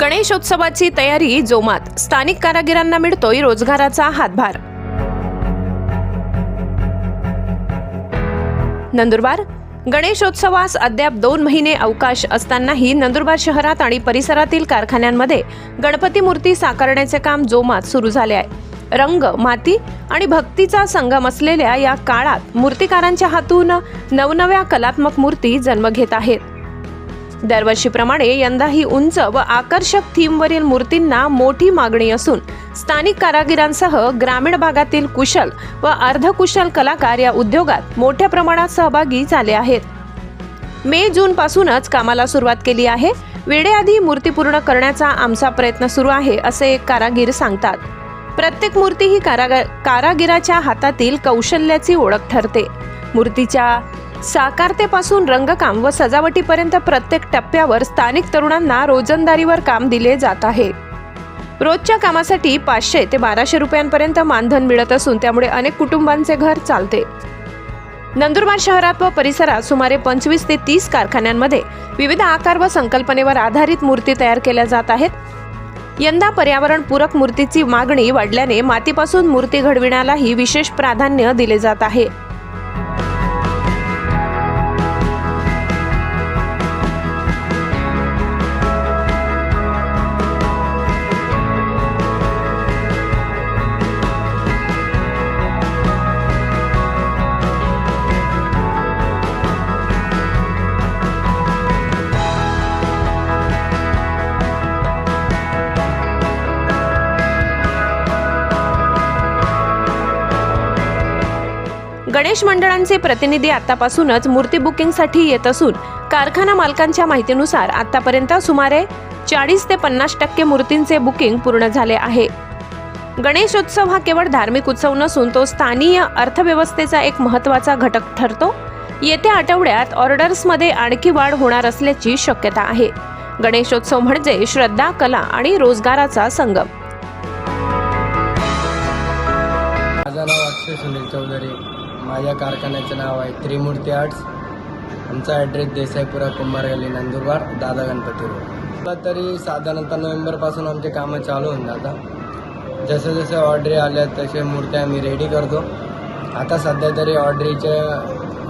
गणेशोत्सवाची तयारी जोमात. स्थानिक कारागिरांना मिळतोय रोजगाराचा हातभार. नंदुरबार. गणेशोत्सवास अद्याप दोन महिने अवकाश असतानाही नंदुरबार शहरात आणि परिसरातील कारखान्यांमध्ये गणपती मूर्ती साकारण्याचे काम जोमात सुरू झाले आहे. रंग माती आणि भक्तीचा संगम असलेल्या या काळात मूर्तिकारांच्या हातून नवनव्या कलात्मक मूर्ती जन्म घेत आहेत. दरवर्षीप्रमाणे यंदाही उंच व आकर्षक थीमवरील मूर्तींना मोठी मागणी असून स्थानिक कारागिरांसह ग्रामीण भागातील कुशल व अर्धकुशल कलाकार या उद्योगात मोठ्या प्रमाणात सहभागी झाले आहेत. मे जून पासूनच कामाला सुरुवात केली आहे. वेळेआधी मूर्ती पूर्ण करण्याचा आमचा प्रयत्न सुरू आहे असे एक कारागीर सांगतात. प्रत्येक मूर्ती ही काराग कारागिराच्या हातातील कौशल्याची ओळख ठरते. मूर्तीच्या साकारतेपासून रंगकाम व सजावटीपर्यंत प्रत्येक टप्प्यावर स्थानिक तरुणांना रोजंदारीवर काम दिले जात आहे. रोजच्या कामासाठी पाचशे ते बाराशे रुपयांपर्यंत मानधन मिळत असून त्यामुळे अनेक कुटुंबांचे घर चालते. नंदुरबार शहरात व परिसरात सुमारे पंचवीस ते तीस कारखान्यांमध्ये विविध आकार व संकल्पनेवर आधारित मूर्ती तयार केल्या जात आहेत. यंदा पर्यावरणपूरक मूर्तीची मागणी वाढल्याने मातीपासून मूर्ती घडविण्यालाही विशेष प्राधान्य दिले जात आहे. गणेश मंडळांचे प्रतिनिधी आतापासूनच मूर्ती बुकिंगसाठी येत असून कारखाना मालकांच्या माहितीनुसार आतापर्यंत सुमारे चाळीस ते पन्नास टक्के मूर्तींचे बुकिंग पूर्ण झाले आहे. गणेशोत्सव हा केवळ धार्मिक उत्सव नसून तो स्थानीय अर्थव्यवस्थेचा एक महत्त्वाचा घटक ठरतो. येत्या आठवड्यात ऑर्डर्समध्ये आणखी वाढ होणार असल्याची शक्यता आहे. गणेशोत्सव म्हणजे श्रद्धा कला आणि रोजगाराचा संगम. माझ्या कारखान्याचं नाव आहे त्रिमूर्ती आर्ट्स. आमचा ॲड्रेस देसाईपुरा कुंभार गल्ली नंदुरबार दादा गणपती रोड तरी साधारणतः नोव्हेंबरपासून आमचे कामं चालू होऊन जातात. जसं जसं ऑर्डरी आल्या तसे मूर्त्या आम्ही रेडी करतो. आता सध्या तरी ऑर्डरीच्या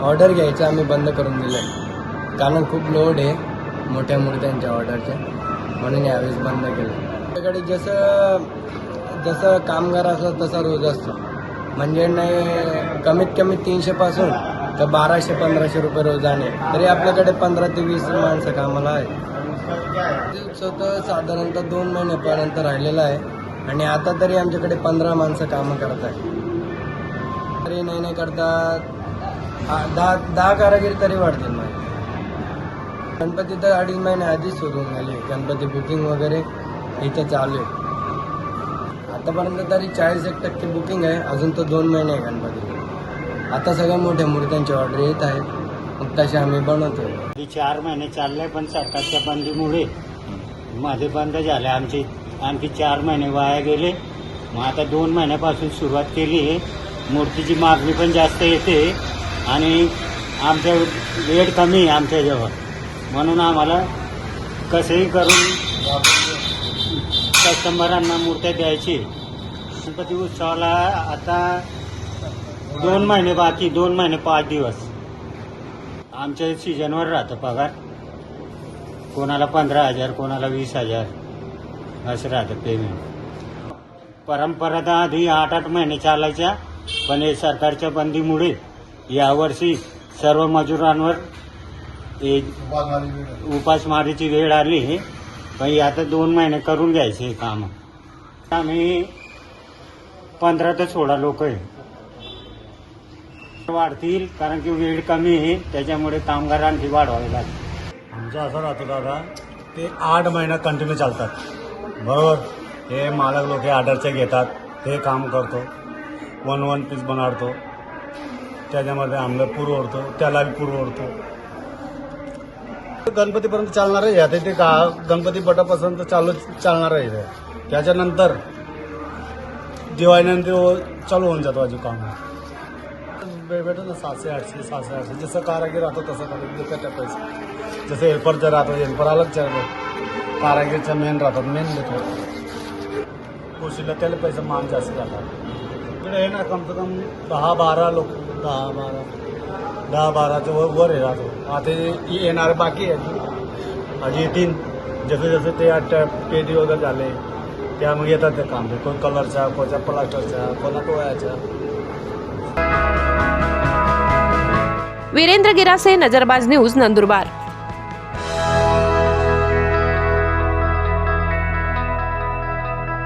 ऑर्डर घ्यायचं आम्ही बंद करून दिलं आहे कारण खूप लोड आहे मोठ्या मूर्त्यांच्या ऑर्डरच्या म्हणून यावेळेस बंद केलं. आपल्याकडे जसं जसं कामगार असतो तसा रोज असतो. म्हणजे नाही कमीत कमी तीनशेपासून तर बाराशे पंधराशे रुपये रोजाने तरी आपल्याकडे पंधरा ते वीस माणसं कामाला आहे उत्सव साधारणतः दोन महिन्यापर्यंत राहिलेला आहे. आणि आता तरी आमच्याकडे पंधरा माणसं कामं करत आहे तरी नाही नाही करता दहा दहा कारागीर तरी वाढतील माझे गणपती तर अडीच महिने आधीच सुरू झाले गणपती बुकिंग वगैरे इथं चालू आहे. आतापर्यंत तरी चाळीस एक टक्के बुकिंग आहे. अजून तर दोन महिने आहे गणपती. आता सगळ्या मोठ्या मूर्त्यांची ऑर्डर येत आहे. मग तसे आम्ही बनवतो. चार महिने चालले पण सरकारच्या बंदीमुळे मध्ये बंद झाले. आमचे आणखी चार महिने वाया गेले. मग आता दोन महिन्यापासून सुरुवात केली आहे. मूर्तीची मागणी पण जास्त येते. आणि आमच्या वेळ कमी आहे आमच्याजवळ. म्हणून आम्हाला कसंही करून कस्टमरांना मूर्त्या द्यायची. गणपती उत्सवाला आता दोन महिने बाकी दोन महिने पाच दिवस. आमच्या सीजनवर राहतं पगार. कोणाला पंधरा हजार कोणाला वीस हजार असं राहतं पेमेंट परंपरा तर आधी आठ आठ महिने चालायच्या पण हे सरकारच्या बंदीमुळे यावर्षी सर्व मजुरांवर एक उपासमारीची वेळ आली. पण आता दोन महिने करून घ्यायचे हे काम. आम्ही पंधरा ते सोळा लोक आहे. वाढतील कारण की वेळ कमी आहे त्याच्यामुळे कामगार आणखी वाढवावे लागतील. आमचं असं राहतं दादा ते आठ महिना कंटिन्यू चालतात. बरोबर हे मालक लोक हे ऑर्डरचे घेतात हे काम करतो. वन वन पीस बनवतो. त्याच्यामध्ये आम्हाला पुरवडतो त्याला बी पुरवडतो गणपतीपर्यंत चालणार आहे. आता ते गा गणपती बटापासून चालू चालणार आहे इथे. त्याच्यानंतर दिवाळीनंतर हो- चालू होऊन जातो अजून काम. भे- भेटतो ना सातशे आठशे सातशे आठशे. जसं कारागीर राहतो तसं कारागीर त्या पैसे. जसं हेल्परचं जर राहतो हेल्पर अलग चालतो कारागीरच्या मेन राहतात मेन देतो कोशीला त्याला पैसे मान जास्त जातात. इकडे आहे ना कम से कम दहा बारा लोक दहा बारा दहा बाराचं वर वर आहे राहतो. आता हे येणार बाकी आहे अजून येतील जसं जसं ते आठ पेटी वगैरे झाले त्या मग येतात ते काम. कोण कलरचा कोणाचा प्लास्टरचा कोणा टोळ्याच्या वीरेंद्र गिरासे नजरबाज न्यूज नंदुरबार.